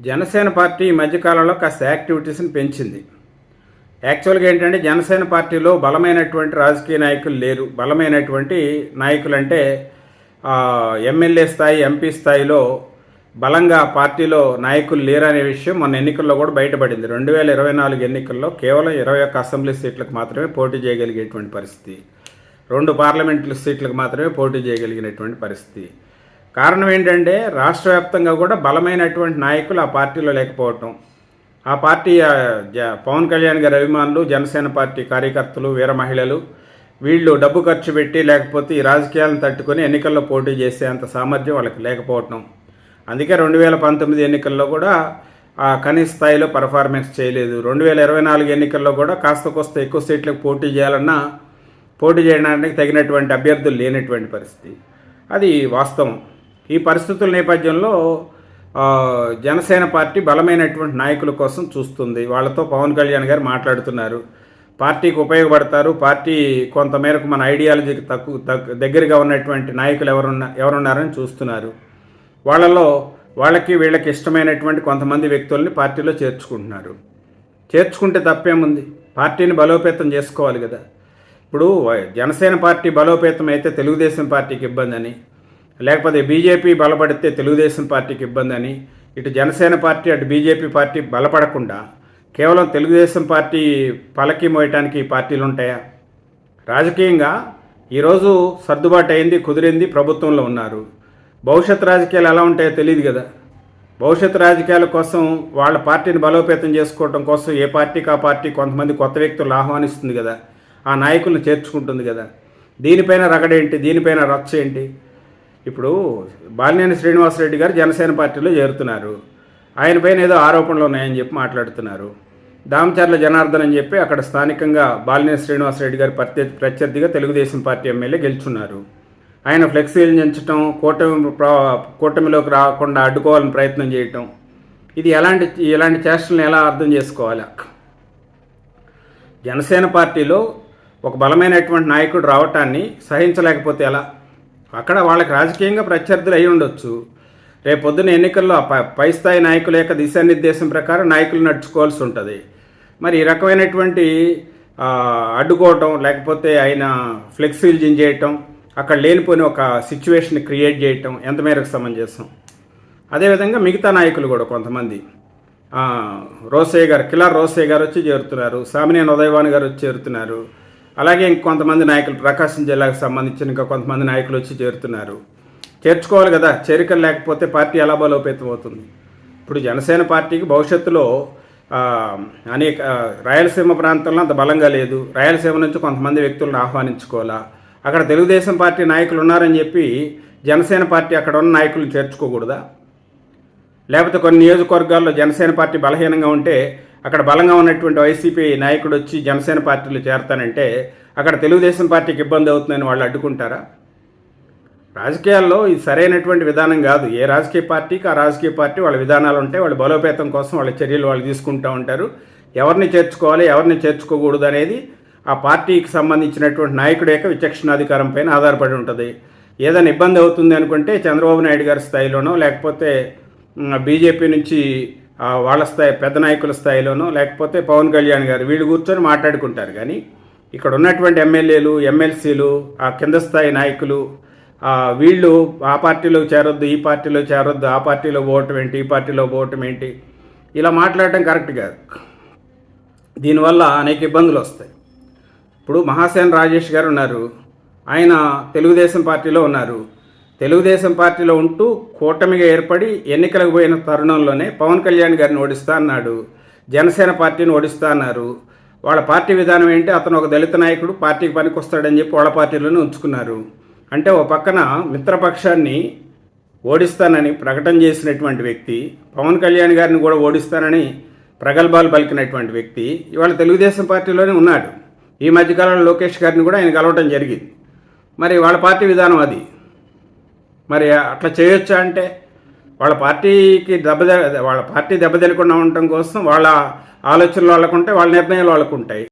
Janasena party ఈ మధ్యకాలంలో కాస్త యాక్టివిటీస్ని పెంచింది. యాక్చువల్గా ఏంటంటే జనసేన పార్టీలో బలమైనటువంటి రాజకీయ నాయకులు లేరు. బలమైనటువంటి నాయకులు అంటే ఎమ్మెల్యే స్థాయి ఎంపీ స్థాయిలో బలంగా పార్టీలో నాయకులు లేరనే విషయం మొన్న ఎన్నికల్లో కూడా బయటపడింది. రెండు వేల ఇరవై నాలుగు ఎన్నికల్లో కేవలం ఇరవై ఒక్క అసెంబ్లీ సీట్లకు మాత్రమే పోటీ చేయగలిగేటువంటి పరిస్థితి. రెండు పార్లమెంటు సీట్లకు మాత్రమే పోటీ చేయగలిగినటువంటి పరిస్థితి. కారణం ఏంటంటే రాష్ట్ర వ్యాప్తంగా కూడా బలమైనటువంటి నాయకులు ఆ పార్టీలో లేకపోవటం. ఆ పార్టీ జ- పవన్ కళ్యాణ్ గారి అభిమానులు జనసేన పార్టీ కార్యకర్తలు వీర మహిళలు వీళ్ళు డబ్బు ఖర్చు పెట్టి లేకపోతే ఈ రాజకీయాలను తట్టుకొని ఎన్నికల్లో పోటీ చేసే అంత సామర్థ్యం వాళ్ళకి లేకపోవటం. అందుకే రెండు వేల పంతొమ్మిది ఎన్నికల్లో కూడా ఆ కనీస స్థాయిలో పర్ఫార్మెన్స్ చేయలేదు. రెండు వేల ఇరవై నాలుగు ఎన్నికల్లో కూడా కాస్త కోస్త ఎక్కువ సీట్లకు పోటీ చేయాలన్నా పోటీ చేయడానికి తగినటువంటి అభ్యర్థులు లేనటువంటి పరిస్థితి. అది వాస్తవం. ఈ పరిస్థితుల నేపథ్యంలో జనసేన పార్టీ బలమైనటువంటి నాయకుల కోసం చూస్తుంది. వాళ్ళతో పవన్ కళ్యాణ్ గారు మాట్లాడుతున్నారు. పార్టీకి ఉపయోగపడతారు. పార్టీ కొంతమేరకు మన ఐడియాలజీకి తక్కువ తగ్గ దగ్గరగా ఉన్నటువంటి నాయకులు ఎవరున్నా ఎవరున్నారని చూస్తున్నారు. వాళ్ళలో వాళ్ళకి వీళ్ళకి ఇష్టమైనటువంటి కొంతమంది వ్యక్తుల్ని పార్టీలో చేర్చుకుంటున్నారు. చేర్చుకుంటే తప్పేముంది? పార్టీని బలోపేతం చేసుకోవాలి కదా. ఇప్పుడు జనసేన పార్టీ బలోపేతం అయితే తెలుగుదేశం పార్టీకి ఇబ్బంది అని లేకపోతే బీజేపీ బలపడితే తెలుగుదేశం పార్టీకి ఇబ్బంది అని ఇటు జనసేన పార్టీ అటు బీజేపీ పార్టీ బలపడకుండా కేవలం తెలుగుదేశం పార్టీ పలకి మోయటానికి ఈ పార్టీలు ఉంటాయా? రాజకీయంగా ఈరోజు సర్దుబాటు అయింది కుదిరింది ప్రభుత్వంలో ఉన్నారు. భవిష్యత్ రాజకీయాలు ఎలా ఉంటాయో తెలియదు కదా. భవిష్యత్ రాజకీయాల కోసం వాళ్ళ పార్టీని బలోపేతం చేసుకోవడం కోసం ఏ పార్టీకి ఆ పార్టీ కొంతమంది కొత్త వ్యక్తులు ఆహ్వానిస్తుంది కదా. ఆ నాయకులను చేర్చుకుంటుంది కదా. దీనిపైన రగడేంటి? దీనిపైన రచ్చ ఏంటి? ఇప్పుడు బాలినేని శ్రీనివాసరెడ్డి గారు జనసేన పార్టీలో చేరుతున్నారు. ఆయన పైన ఏదో ఆరోపణలు ఉన్నాయని చెప్పి మాట్లాడుతున్నారు. దామచర్ల జనార్దన్ అని చెప్పి అక్కడ స్థానికంగా బాలినేని శ్రీనివాసరెడ్డి గారు ప్రత్యర్థి ప్రత్యర్థిగా తెలుగుదేశం పార్టీ ఎమ్మెల్యే గెలుచున్నారు. ఆయన ఫ్లెక్సీలు ఎంచడం కూటమి కూటమిలోకి రాకుండా అడ్డుకోవాలని ప్రయత్నం చేయటం. ఇది ఎలాంటి ఇలాంటి చేష్టలను ఎలా అర్థం చేసుకోవాలి? జనసేన పార్టీలో ఒక బలమైనటువంటి నాయకుడు రావటాన్ని సహించలేకపోతే ఎలా? అక్కడ వాళ్ళకి రాజకీయంగా ప్రత్యర్థులు అయి ఉండొచ్చు. రేపు పొద్దున ఎన్నికల్లో పై- స్థాయి నాయకుల యొక్క దిశానిర్దేశం ప్రకారం నాయకులు నడుచుకోవాల్సి ఉంటుంది. మరి ఈ రకమైనటువంటి అడ్డుకోవటం లేకపోతే ఆయన ఫ్లెక్సీలు జింజేయటం అక్కడ లేనిపోయిన ఒక సిచ్యువేషన్ క్రియేట్ చేయటం ఎంత మేరకు సమంజసం? అదేవిధంగా మిగతా నాయకులు కూడా కొంతమంది. రోసయ్య గారు కిలార్ రోసయ్య గారు వచ్చి చేరుతున్నారు. సామినేని ఉదయవాణి గారు వచ్చి చేరుతున్నారు. అలాగే ఇంకొంతమంది నాయకులు ప్రకాశం జిల్లాకు సంబంధించిన ఇంకా కొంతమంది నాయకులు వచ్చి చేరుతున్నారు. చేర్చుకోవాలి కదా చేరికలు లేకపోతే పార్టీ ఎలా బలోపేతం అవుతుంది? ఇప్పుడు జనసేన పార్టీకి భవిష్యత్తులో అనేక రాయలసీమ ప్రాంతంలో అంత బలంగా లేదు. రాయలసీమ నుంచి కొంతమంది వ్యక్తులను ఆహ్వానించుకోవాలా? అక్కడ తెలుగుదేశం పార్టీ నాయకులు ఉన్నారని చెప్పి జనసేన పార్టీ అక్కడ ఉన్న నాయకులను చేర్చుకోకూడదా? లేకపోతే కొన్ని నియోజకవర్గాల్లో జనసేన పార్టీ బలహీనంగా ఉంటే అక్కడ బలంగా ఉన్నటువంటి వైసీపీ నాయకుడు వచ్చి జనసేన పార్టీలో చేరతానంటే అక్కడ తెలుగుదేశం పార్టీకి ఇబ్బంది అవుతుందని వాళ్ళు అడ్డుకుంటారా? రాజకీయాల్లో ఇది సరైనటువంటి విధానం కాదు. ఏ రాజకీయ పార్టీకి ఆ రాజకీయ పార్టీ వాళ్ళ విధానాలు ఉంటాయి వాళ్ళ బలోపేతం కోసం వాళ్ళ చర్యలు వాళ్ళు తీసుకుంటూ ఉంటారు. ఎవరిని చేర్చుకోవాలి ఎవరిని చేర్చుకోకూడదు అనేది ఆ పార్టీకి సంబంధించినటువంటి నాయకుడి యొక్క విచక్షణాధికారం పైన ఆధారపడి ఉంటుంది. ఏదైనా ఇబ్బంది అవుతుంది అనుకుంటే చంద్రబాబు నాయుడు గారి స్థాయిలోనో లేకపోతే బీజేపీ నుంచి వాళ్ళ స్థాయి పెద్ద నాయకుల స్థాయిలోనో లేకపోతే పవన్ కళ్యాణ్ గారు వీళ్ళు కూర్చొని మాట్లాడుకుంటారు. కానీ ఇక్కడ ఉన్నటువంటి ఎమ్మెల్యేలు ఎమ్మెల్సీలు ఆ కింద స్థాయి నాయకులు వీళ్ళు ఆ పార్టీలో చేరొద్దు ఈ పార్టీలో చేరొద్దు ఆ పార్టీలో పోవటం ఏంటి ఈ పార్టీలో పోవటం ఏంటి ఇలా మాట్లాడటం కరెక్ట్ కాదు. దీనివల్ల అనేక ఇబ్బందులు వస్తాయి. ఇప్పుడు మహాసేన రాజేష్ గారు ఉన్నారు. ఆయన తెలుగుదేశం పార్టీలో ఉన్నారు. తెలుగుదేశం పార్టీలో ఉంటూ కూటమిగా ఏర్పడి ఎన్నికలకు పోయిన తరుణంలోనే పవన్ కళ్యాణ్ గారిని ఓడిస్తా అన్నాడు. జనసేన పార్టీని ఓడిస్తా అన్నారు. వాళ్ళ పార్టీ విధానం ఏంటి? అతను ఒక దళిత నాయకుడు పార్టీకి పనికొస్తాడని చెప్పి వాళ్ళ పార్టీలోనే ఉంచుకున్నారు. అంటే ఓ పక్కన మిత్రపక్షాన్ని ఓడిస్తానని ప్రకటన చేసినటువంటి వ్యక్తి పవన్ కళ్యాణ్ గారిని కూడా ఓడిస్తానని ప్రగల్భాలు పలికినటువంటి వ్యక్తి ఇవాళ తెలుగుదేశం పార్టీలోనే ఉన్నాడు. ఈ మధ్యకాలంలో లోకేష్ గారిని కూడా ఆయన కలవటం జరిగింది. మరి వాళ్ళ పార్టీ విధానం అది. మరి అట్లా చేయొచ్చా అంటే? వాళ్ళ పార్టీకి దెబ్బ వాళ్ళ పార్టీ దెబ్బతినకుండా ఉండటం కోసం వాళ్ళ ఆలోచనలు వాళ్ళకు ఉంటాయి వాళ్ళ నిర్ణయాలు వాళ్ళకు ఉంటాయి